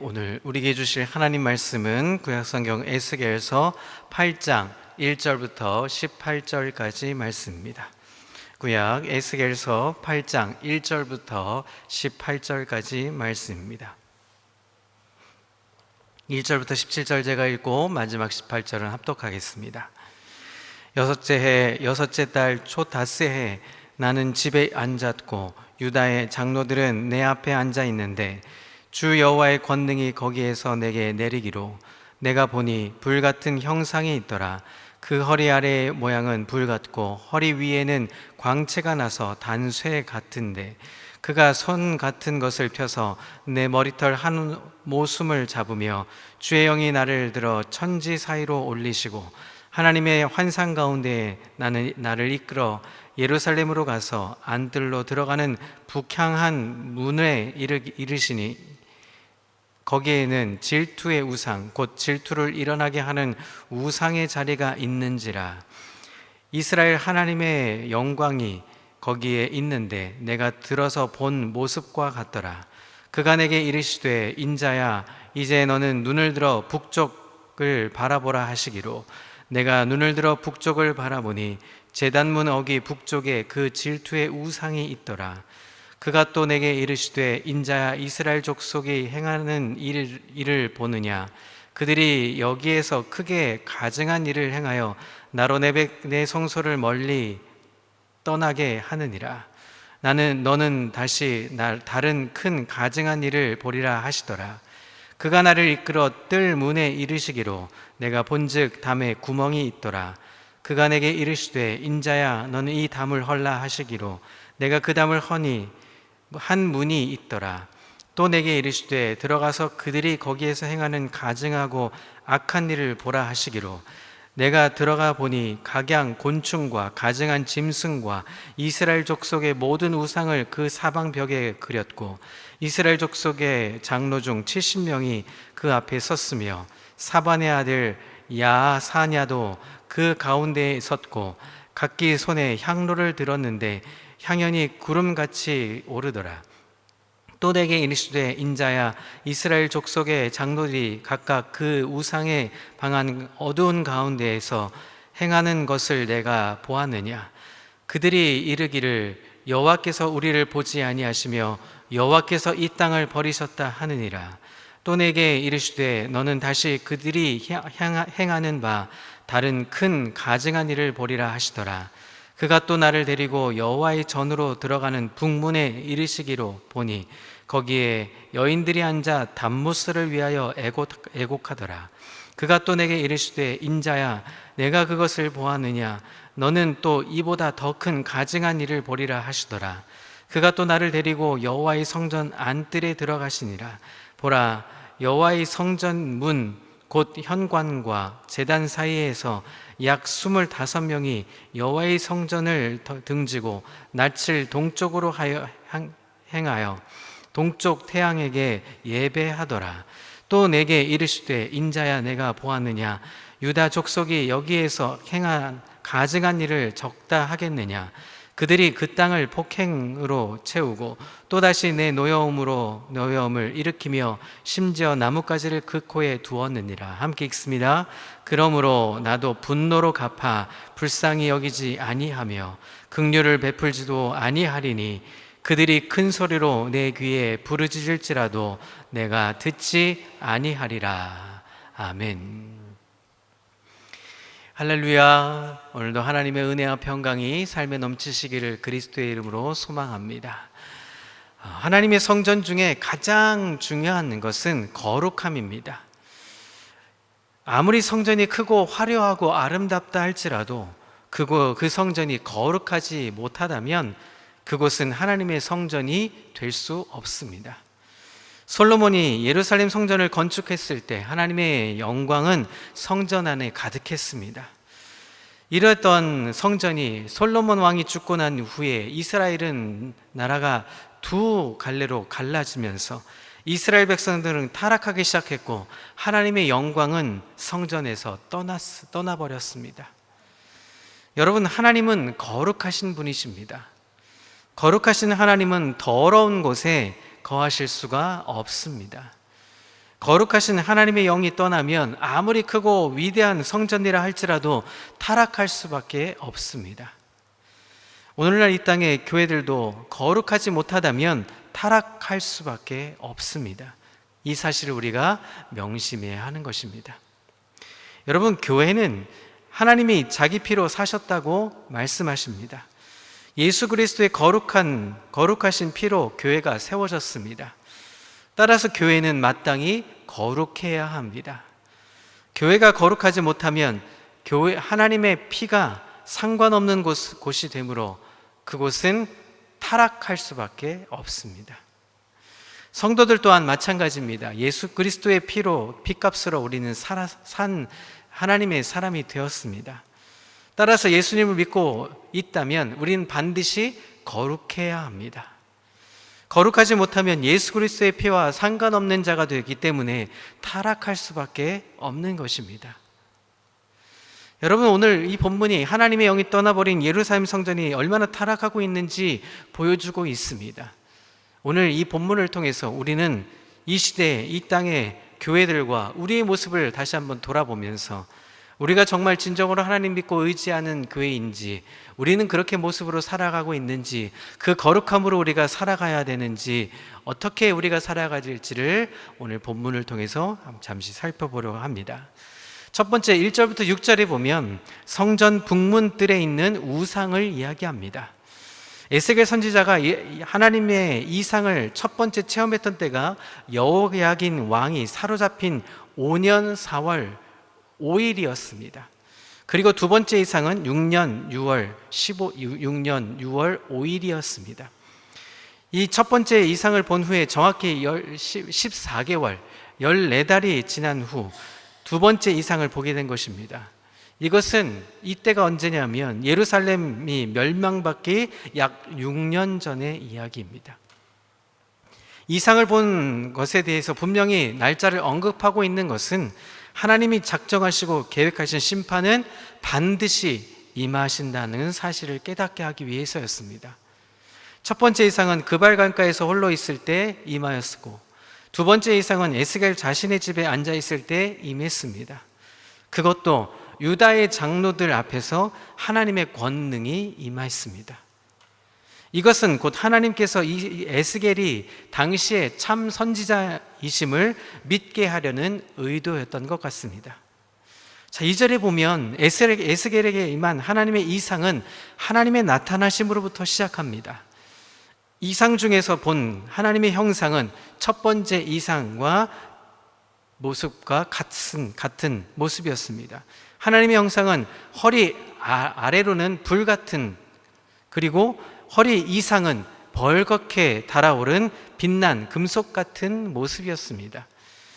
오늘 우리에게 주실 하나님 말씀은 구약성경 에스겔서 8장 1절부터 18절까지 말씀입니다. 구약 에스겔서 8장 1절부터 18절까지 말씀입니다. 1절부터 17절 제가 읽고 마지막 18절은 합독하겠습니다. 여섯째 해 여섯째 달 초다스 해 나는 집에 앉았고 유다의 장로들은 내 앞에 앉아 있는데 주 여호와의 권능이 거기에서 내게 내리기로 내가 보니 불 같은 형상이 있더라. 그 허리 아래의 모양은 불 같고 허리 위에는 광채가 나서 단쇠 같은데 그가 손 같은 것을 펴서 내 머리털 한 모숨을 잡으며 주의 영이 나를 들어 천지 사이로 올리시고 하나님의 환상 가운데 나는 나를 이끌어 예루살렘으로 가서 안들로 들어가는 북향한 문에 이르, 이르시니 거기에는 질투의 우상, 곧 질투를 일어나게 하는 우상의 자리가 있는지라. 이스라엘 하나님의 영광이 거기에 있는데 내가 들어서 본 모습과 같더라. 그가 내게 이르시되 인자야 이제 너는 눈을 들어 북쪽을 바라보라 하시기로 내가 눈을 들어 북쪽을 바라보니 제단문 어기 북쪽에 그 질투의 우상이 있더라. 그가 또 내게 이르시되 인자야 이스라엘 족속이 행하는 일, 일을 보느냐? 그들이 여기에서 크게 가증한 일을 행하여 나로 내, 내 성소를 멀리 떠나게 하느니라. 나는 너는 다시 날 다른 큰 가증한 일을 보리라 하시더라. 그가 나를 이끌어 뜰 문에 이르시기로 내가 본즉 담에 구멍이 있더라. 그가 내게 이르시되 인자야 너는 이 담을 헐라 하시기로 내가 그 담을 허니 한 문이 있더라. 또 내게 이르시되 들어가서 그들이 거기에서 행하는 가증하고 악한 일을 보라 하시기로 내가 들어가 보니 각양 곤충과 가증한 짐승과 이스라엘 족속의 모든 우상을 그 사방 벽에 그렸고 이스라엘 족속의 장로 중 70명이 그 앞에 섰으며 사반의 아들 야사냐도 그 가운데에 섰고 각기 손에 향로를 들었는데 향연이 구름같이 오르더라. 또 내게 이르시되 인자야 이스라엘 족속의 장로들이 각각 그 우상에 방한 어두운 가운데에서 행하는 것을 내가 보았느냐? 그들이 이르기를 여호와께서 우리를 보지 아니하시며 여호와께서 이 땅을 버리셨다 하느니라. 또 내게 이르시되 너는 다시 그들이 행하는 바 다른 큰 가증한 일을 보리라 하시더라 그가 또 나를 데리고 여호와의 전으로 들어가는 북문에 이르시기로 보니 거기에 여인들이 앉아 단무스를 위하여 애곡, 애곡 하더라. 그가 또 내게 이르시되 인자야 내가 그것을 보았느냐 너는 또 이보다 더 큰 가증한 일을 보리라 하시더라. 그가 또 나를 데리고 여호와의 성전 안뜰에 들어가시니라. 보라 여호와의 성전 문 곧 현관과 제단 사이에서 약 25명이 여호와의 성전을 등지고 낯을 동쪽으로 하여 행하여 동쪽 태양에게 예배하더라. 또 내게 이르시되 인자야 내가 보았느냐 유다 족속이 여기에서 행한 가증한 일을 적다 하겠느냐 그들이 그 땅을 폭행으로 채우고 또다시 내 노여움으로 노여움을 일으키며 심지어 나뭇가지를 그 코에 두었느니라. 함께 읽습니다. 그러므로 나도 분노로 갚아 불쌍히 여기지 아니하며 긍휼을 베풀지도 아니하리니 그들이 큰 소리로 내 귀에 부르짖을지라도 내가 듣지 아니하리라. 아멘 할렐루야. 오늘도 하나님의 은혜와 평강이 삶에 넘치시기를 그리스도의 이름으로 소망합니다. 아, 하나님의 성전 중에 가장 중요한 것은 거룩함입니다. 아무리 성전이 크고 화려하고 아름답다 할지라도 그거 그 성전이 거룩하지 못하다면 그곳은 하나님의 성전이 될 수 없습니다. 솔로몬이 예루살렘 성전을 건축했을 때 하나님의 영광은 성전 안에 가득했습니다. 이랬던 성전이 솔로몬 왕이 죽고 난 후에 이스라엘은 나라가 두 갈래로 갈라지면서 이스라엘 백성들은 타락하기 시작했고 하나님의 영광은 성전에서 떠났, 떠나버렸습니다. 여러분, 하나님은 거룩하신 분이십니다. 거룩하신 하나님은 더러운 곳에 거하실 수가 없습니다. 거룩하신 하나님의 영이 떠나면 아무리 크고 위대한 성전이라 할지라도 타락할 수밖에 없습니다. 오늘날 이 땅의 교회들도 거룩하지 못하다면 타락할 수밖에 없습니다. 이 사실을 우리가 명심해야 하는 것입니다. 여러분, 교회는 하나님이 자기 피로 사셨다고 말씀하십니다. 예수 그리스도의 거룩한, 거룩하신 피로 교회가 세워졌습니다. 따라서 교회는 마땅히 거룩해야 합니다. 교회가 거룩하지 못하면 교회, 하나님의 피가 상관없는 곳, 곳이 되므로 그곳은 타락할 수밖에 없습니다. 성도들 또한 마찬가지입니다. 예수 그리스도의 피로 피값으로 우리는 살아, 산 하나님의 사람이 되었습니다. 따라서 예수님을 믿고 있다면 우리는 반드시 거룩해야 합니다. 거룩하지 못하면 예수 그리스도의 피와 상관없는 자가 되기 때문에 타락할 수밖에 없는 것입니다. 여러분 오늘 이 본문이 하나님의 영이 떠나버린 예루살렘 성전이 얼마나 타락하고 있는지 보여주고 있습니다. 오늘 이 본문을 통해서 우리는 이 시대 이 땅의 교회들과 우리의 모습을 다시 한번 돌아보면서 우리가 정말 진정으로 하나님 믿고 의지하는 교회인지 우리는 그렇게 모습으로 살아가고 있는지 그 거룩함으로 우리가 살아가야 되는지 어떻게 우리가 살아가야 될지를 오늘 본문을 통해서 잠시 살펴보려고 합니다. 첫 번째 1절부터 6절에 보면 성전 북문 뜰에 있는 우상을 이야기합니다. 에스겔 선지자가 하나님의 이상을 첫 번째 체험했던 때가 여호야긴 왕이 사로잡힌 5년 4월 5일이었습니다. 그리고 두 번째 이상은 6년 6월 15 6년 6월 5일이었습니다. 이 첫 번째 이상을 본 후에 정확히 14개월 14달이 지난 후 두 번째 이상을 보게 된 것입니다. 이것은 이때가 언제냐면 예루살렘이 멸망받기 약 6년 전의 이야기입니다. 이상을 본 것에 대해서 분명히 날짜를 언급하고 있는 것은 하나님이 작정하시고 계획하신 심판은 반드시 임하신다는 사실을 깨닫게 하기 위해서였습니다. 첫 번째 이상은 그발강가에서 홀로 있을 때 임하였고 두 번째 이상은 에스겔 자신의 집에 앉아 있을 때 임했습니다. 그것도 유다의 장로들 앞에서 하나님의 권능이 임하였습니다. 이것은 곧 하나님께서 이 에스겔이 당시에 참 선지자이심을 믿게 하려는 의도였던 것 같습니다. 자, 2절에 보면 에스겔에게 임한 하나님의 이상은 하나님의 나타나심으로부터 시작합니다. 이상 중에서 본 하나님의 형상은 첫 번째 이상과 모습과 같은, 같은 모습이었습니다. 하나님의 형상은 허리 아, 아래로는 불 같은 그리고 허리 이상은 벌겋게 달아오른 빛난 금속 같은 모습이었습니다.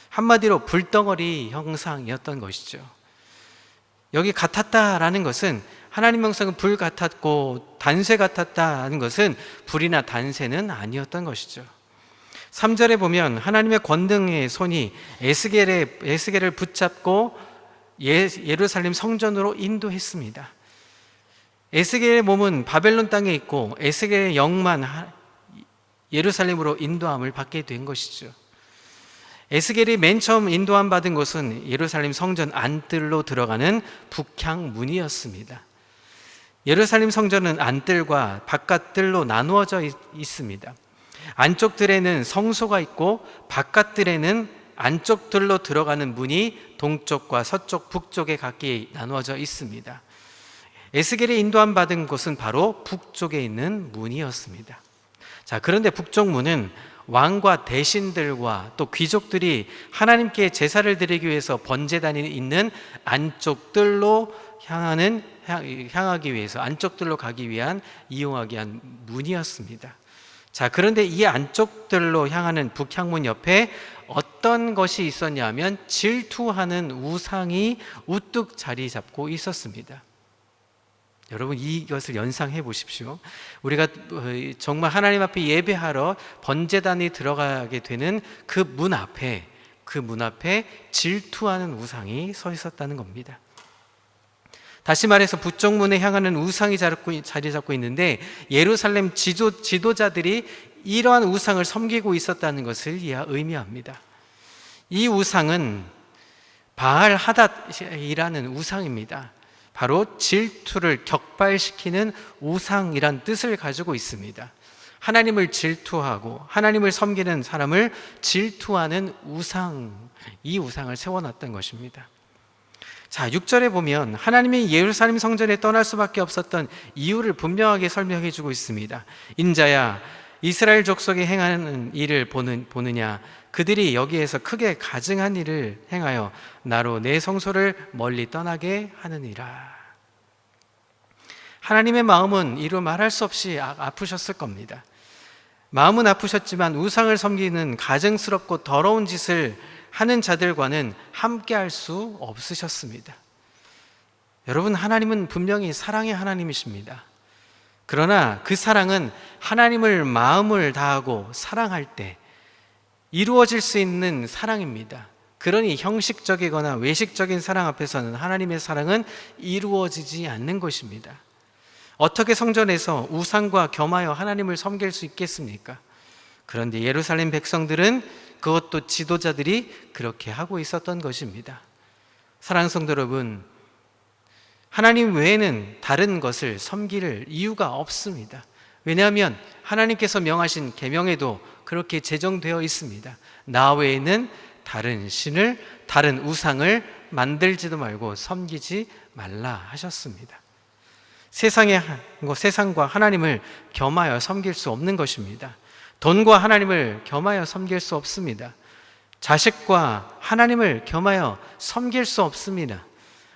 한마디로 불덩어리 형상이었던 것이죠. 여기 같았다라는 것은 하나님 형상은 불 같았고 단쇠 같았다는 것은 불이나 단쇠는 아니었던 것이죠. 3절에 보면 하나님의 권능의 손이 에스겔의, 에스겔을 붙잡고 예, 예루살렘 성전으로 인도했습니다. 에스겔의 몸은 바벨론 땅에 있고 에스겔의 영만 예루살렘으로 인도함을 받게 된 것이죠. 에스겔이 맨 처음 인도함 받은 곳은 예루살렘 성전 안뜰로 들어가는 북향 문이었습니다. 예루살렘 성전은 안뜰과 바깥뜰로 나누어져 있습니다. 안쪽 뜰에는 성소가 있고 바깥 뜰에는 안쪽 뜰로 들어가는 문이 동쪽과 서쪽, 북쪽에 각기 나누어져 있습니다. 에스겔이 인도함 받은 곳은 바로 북쪽에 있는 문이었습니다. 자, 그런데 북쪽 문은 왕과 대신들과 또 귀족들이 하나님께 제사를 드리기 위해서 번제단이 있는 안쪽 뜰로 향하는 향하기 위해서 안쪽 뜰로 가기 위한 이용하기 위한 문이었습니다. 자, 그런데 이 안쪽들로 향하는 북향문 옆에 어떤 것이 있었냐면 질투하는 우상이 우뚝 자리 잡고 있었습니다. 여러분 이것을 연상해 보십시오. 우리가 어, 정말 하나님 앞에 예배하러 번제단이 들어가게 되는 그 문 앞에 그 문 앞에 질투하는 우상이 서 있었다는 겁니다. 다시 말해서 북쪽 문에 향하는 우상이 자리 잡고 있는데 예루살렘 지도, 지도자들이 이러한 우상을 섬기고 있었다는 것을 의미합니다. 이 우상은 바알 하닷이라는 우상입니다. 바로 질투를 격발시키는 우상이란 뜻을 가지고 있습니다. 하나님을 질투하고 하나님을 섬기는 사람을 질투하는 우상, 이 우상을 세워놨던 것입니다. 자, 6절에 보면 하나님이 예루살렘 성전에 떠날 수밖에 없었던 이유를 분명하게 설명해 주고 있습니다. 인자야, 이스라엘 족속이 행하는 일을 보느냐? 그들이 여기에서 크게 가증한 일을 행하여 나로 내 성소를 멀리 떠나게 하느니라. 하나님의 마음은 이루 말할 수 없이 아- 아프셨을 겁니다. 마음은 아프셨지만 우상을 섬기는 가증스럽고 더러운 짓을 하는 자들과는 함께 할 수 없으셨습니다. 여러분, 하나님은 분명히 사랑의 하나님이십니다. 그러나 그 사랑은 하나님을 마음을 다하고 사랑할 때 이루어질 수 있는 사랑입니다. 그러니 형식적이거나 외식적인 사랑 앞에서는 하나님의 사랑은 이루어지지 않는 것입니다. 어떻게 성전에서 우상과 겸하여 하나님을 섬길 수 있겠습니까? 그런데 예루살렘 백성들은 그것도 지도자들이 그렇게 하고 있었던 것입니다. 사랑하는 성도 여러분, 하나님 외에는 다른 것을 섬길 이유가 없습니다. 왜냐하면 하나님께서 명하신 계명에도 그렇게 제정되어 있습니다. 나 외에는 다른 신을 다른 우상을 만들지도 말고 섬기지 말라 하셨습니다. 세상의 뭐 세상과 하나님을 겸하여 섬길 수 없는 것입니다. 돈과 하나님을 겸하여 섬길 수 없습니다. 자식과 하나님을 겸하여 섬길 수 없습니다.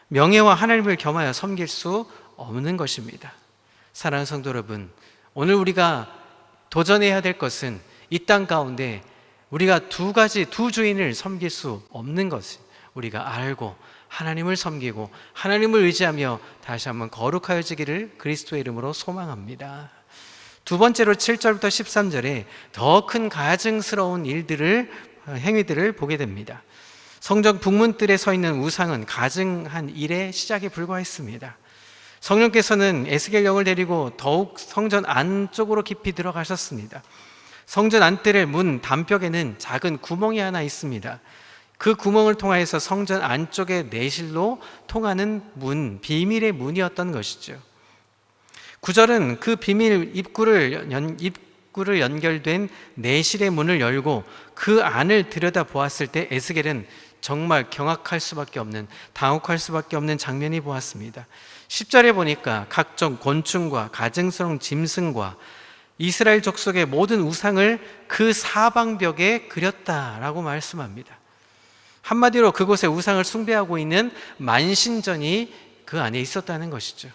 명예와 하나님을 겸하여 섬길 수 없는 것입니다. 사랑하는 성도 여러분, 오늘 우리가 도전해야 될 것은 이 땅 가운데 우리가 두 가지 두 주인을 섬길 수 없는 것을 우리가 알고 하나님을 섬기고 하나님을 의지하며 다시 한번 거룩하여지기를 그리스도의 이름으로 소망합니다. 두 번째로 7절부터 13절에 더 큰 가증스러운 일들을 행위들을 보게 됩니다. 성전 북문뜰에 서 있는 우상은 가증한 일의 시작에 불과했습니다. 성령께서는 에스겔 영을 데리고 더욱 성전 안쪽으로 깊이 들어가셨습니다. 성전 안뜰의 문 단벽에는 작은 구멍이 하나 있습니다. 그 구멍을 통하여서 성전 안쪽의 내실로 통하는 문, 비밀의 문이었던 것이죠. 구절은 그 비밀 입구를 연, 입구를 연결된 내실의 문을 열고 그 안을 들여다 보았을 때 에스겔은 정말 경악할 수밖에 없는 당혹할 수밖에 없는 장면이 보았습니다. 10절에 보니까 각종 곤충과 가증스러운 짐승과 이스라엘 족속의 모든 우상을 그 사방벽에 그렸다라고 말씀합니다. 한마디로 그곳에 우상을 숭배하고 있는 만신전이 그 안에 있었다는 것이죠.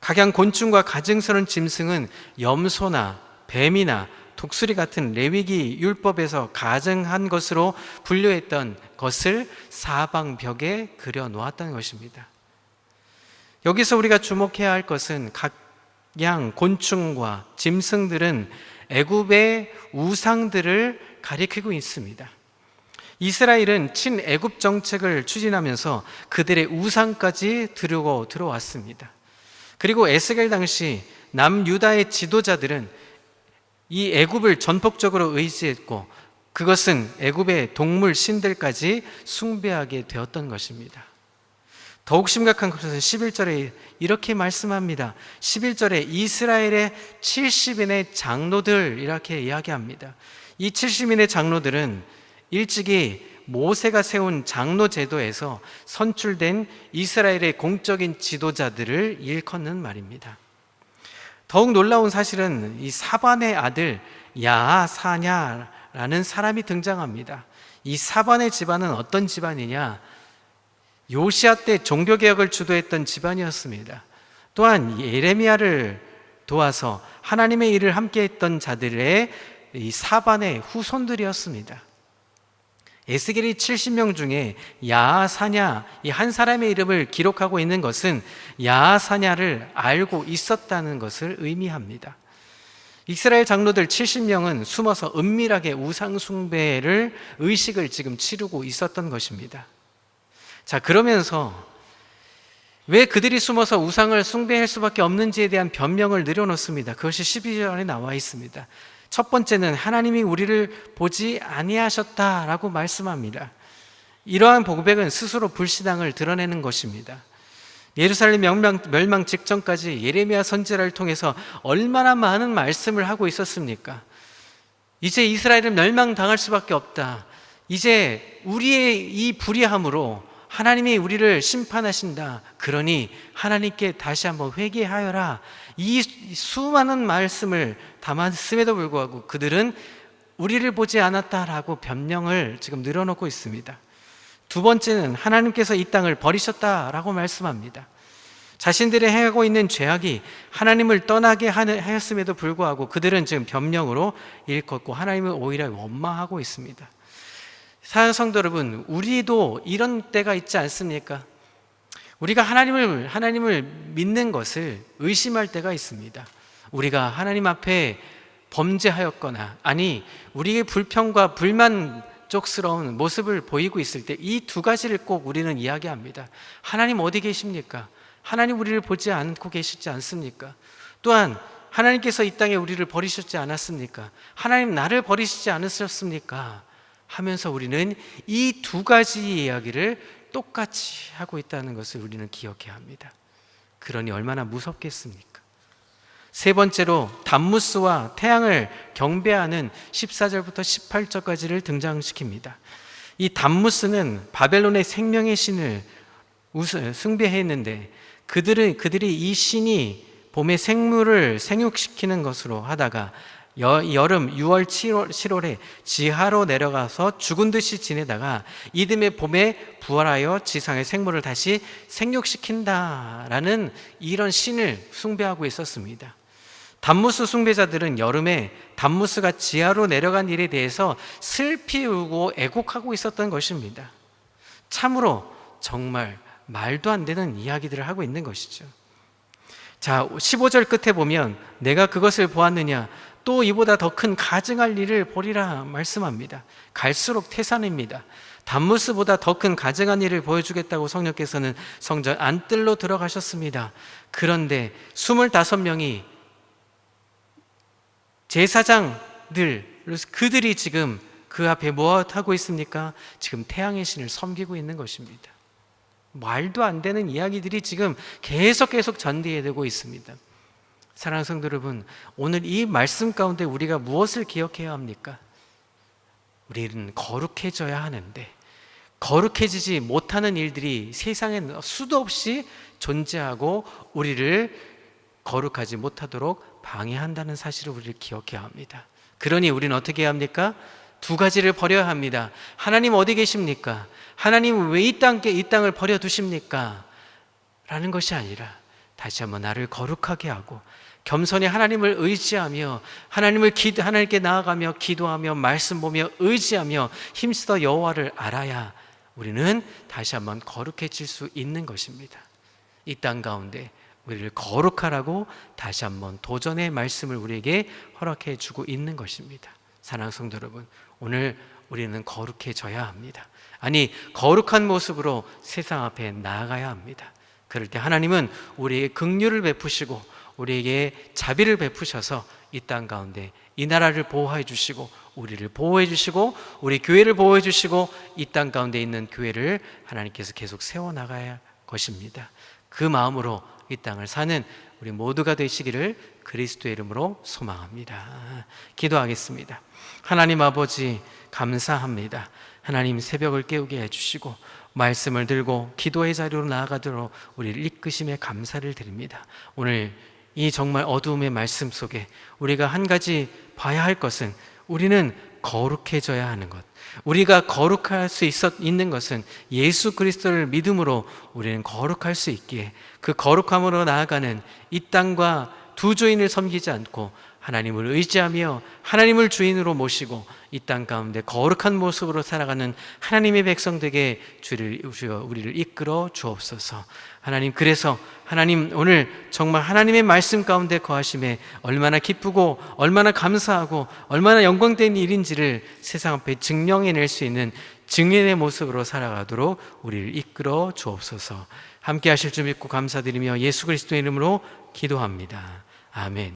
각양 곤충과 가증스러운 짐승은 염소나 뱀이나 독수리 같은 레위기 율법에서 가증한 것으로 분류했던 것을 사방벽에 그려 놓았다는 것입니다. 여기서 우리가 주목해야 할 것은 각 양 곤충과 짐승들은 애굽의 우상들을 가리키고 있습니다. 이스라엘은 친애굽 정책을 추진하면서 그들의 우상까지 들고 들어왔습니다. 그리고 에스겔 당시 남유다의 지도자들은 이 애굽을 전폭적으로 의지했고 그것은 애굽의 동물 신들까지 숭배하게 되었던 것입니다. 더욱 심각한 것은 11절에 이렇게 말씀합니다. 11절에 이스라엘의 70인의 장로들 이렇게 이야기합니다. 이 70인의 장로들은 일찍이 모세가 세운 장로 제도에서 선출된 이스라엘의 공적인 지도자들을 일컫는 말입니다. 더욱 놀라운 사실은 이 사반의 아들 야사냐라는 사람이 등장합니다. 이 사반의 집안은 어떤 집안이냐? 요시아 때 종교 개혁을 주도했던 집안이었습니다. 또한 예레미야를 도와서 하나님의 일을 함께 했던 자들의 이 사반의 후손들이었습니다. 에스겔이 70명 중에 야사냐 이 한 사람의 이름을 기록하고 있는 것은 야사냐를 알고 있었다는 것을 의미합니다. 이스라엘 장로들 70명은 숨어서 은밀하게 우상 숭배를 의식을 지금 치르고 있었던 것입니다. 자, 그러면서 왜 그들이 숨어서 우상을 숭배할 수밖에 없는지에 대한 변명을 늘여놓습니다. 그것이 12절에 나와 있습니다. 첫 번째는 하나님이 우리를 보지 아니하셨다라고 말씀합니다. 이러한 고백은 스스로 불신앙을 드러내는 것입니다. 예루살렘 멸망, 멸망 직전까지 예레미야 선지자를 통해서 얼마나 많은 말씀을 하고 있었습니까? 이제 이스라엘은 멸망당할 수밖에 없다. 이제 우리의 이 불의함으로 하나님이 우리를 심판하신다. 그러니 하나님께 다시 한번 회개하여라. 이 수많은 말씀을 담았음에도 불구하고 그들은 우리를 보지 않았다라고 변명을 지금 늘어놓고 있습니다. 두 번째는 하나님께서 이 땅을 버리셨다라고 말씀합니다. 자신들이 행하고 있는 죄악이 하나님을 떠나게 하였음에도 불구하고 그들은 지금 변명으로 일컫고 하나님을 오히려 원망하고 있습니다. 사랑 성도 여러분, 우리도 이런 때가 있지 않습니까? 우리가 하나님을 하나님을 믿는 것을 의심할 때가 있습니다. 우리가 하나님 앞에 범죄하였거나 아니 우리의 불평과 불만족스러운 모습을 보이고 있을 때 이 두 가지를 꼭 우리는 이야기합니다. 하나님 어디 계십니까? 하나님 우리를 보지 않고 계시지 않습니까? 또한 하나님께서 이 땅에 우리를 버리셨지 않았습니까? 하나님 나를 버리시지 않으셨습니까? 하면서 우리는 이 두 가지 이야기를 똑같이 하고 있다는 것을 우리는 기억해야 합니다. 그러니 얼마나 무섭겠습니까? 세 번째로 담무스와 태양을 경배하는 14절부터 18절까지를 등장시킵니다. 이 담무스는 바벨론의 생명의 신을 숭배했는데 그들은 그들이 이 신이 봄의 생물을 생육시키는 것으로 하다가 여, 름 6월 7월, 7월에 지하로 내려가서 죽은 듯이 지내다가 이듬해 봄에 부활하여 지상의 생물을 다시 생육시킨다라는 이런 신을 숭배하고 있었습니다. 담무스 숭배자들은 여름에 담무스가 지하로 내려간 일에 대해서 슬피 울고 애곡하고 있었던 것입니다. 참으로 정말 말도 안 되는 이야기들을 하고 있는 것이죠. 자, 15절 끝에 보면 내가 그것을 보았느냐 또 이보다 더 큰 가증할 일을 보리라 말씀합니다. 갈수록 태산입니다. 담무스보다 더 큰 가증한 일을 보여주겠다고 성령께서는 성전 안뜰로 들어가셨습니다. 그런데 25명이 제사장들, 그들이 지금 그 앞에 무엇하고 있습니까? 지금 태양의 신을 섬기고 있는 것입니다. 말도 안 되는 이야기들이 지금 계속 계속 전개되고 있습니다. 사랑하는 성도 여러분, 오늘 이 말씀 가운데 우리가 무엇을 기억해야 합니까? 우리는 거룩해져야 하는데 거룩해지지 못하는 일들이 세상에 수도 없이 존재하고 우리를 거룩하지 못하도록 방해한다는 사실을 우리를 기억해야 합니다. 그러니 우리는 어떻게 해야 합니까? 두 가지를 버려야 합니다. 하나님 어디 계십니까? 하나님 왜 이 땅에 이 땅을 버려 두십니까? 라는 것이 아니라 다시 한번 나를 거룩하게 하고 겸손히 하나님을 의지하며 하나님을 기도 하나님께 나아가며 기도하며 말씀 보며 의지하며 힘쓰어 여호와를 알아야 우리는 다시 한번 거룩해질 수 있는 것입니다. 이 땅 가운데 우리를 거룩하라고 다시 한번 도전의 말씀을 우리에게 허락해 주고 있는 것입니다. 사랑하는 성도 여러분, 오늘 우리는 거룩해져야 합니다. 아니, 거룩한 모습으로 세상 앞에 나아가야 합니다. 그럴 때 하나님은 우리의 긍휼을 베푸시고 우리에게 자비를 베푸셔서 이 땅 가운데 이 나라를 보호해 주시고 우리를 보호해 주시고 우리 교회를 보호해 주시고 이 땅 가운데 있는 교회를 하나님께서 계속 세워 나가야 것입니다. 그 마음으로 이 땅을 사는 우리 모두가 되시기를 그리스도의 이름으로 소망합니다. 기도하겠습니다. 하나님 아버지 감사합니다. 하나님 새벽을 깨우게 해주시고 말씀을 들고 기도의 자리로 나아가도록 우리를 이끄심에 감사를 드립니다. 오늘 이 정말 어두움의 말씀 속에 우리가 한 가지 봐야 할 것은 우리는 거룩해져야 하는 것. 우리가 거룩할 수 있었, 있는 것은 예수 그리스도를 믿음으로 우리는 거룩할 수 있기에 그 거룩함으로 나아가는 이 땅과 두 주인을 섬기지 않고 하나님을 의지하며 하나님을 주인으로 모시고 이 땅 가운데 거룩한 모습으로 살아가는 하나님의 백성들에게 주를 우리를 이끌어 주옵소서. 하나님 그래서 하나님 오늘 정말 하나님의 말씀 가운데 거하심에 얼마나 기쁘고 얼마나 감사하고 얼마나 영광된 일인지를 세상 앞에 증명해낼 수 있는 증인의 모습으로 살아가도록 우리를 이끌어 주옵소서. 함께 하실 줄 믿고 감사드리며 예수 그리스도의 이름으로 기도합니다. 아멘.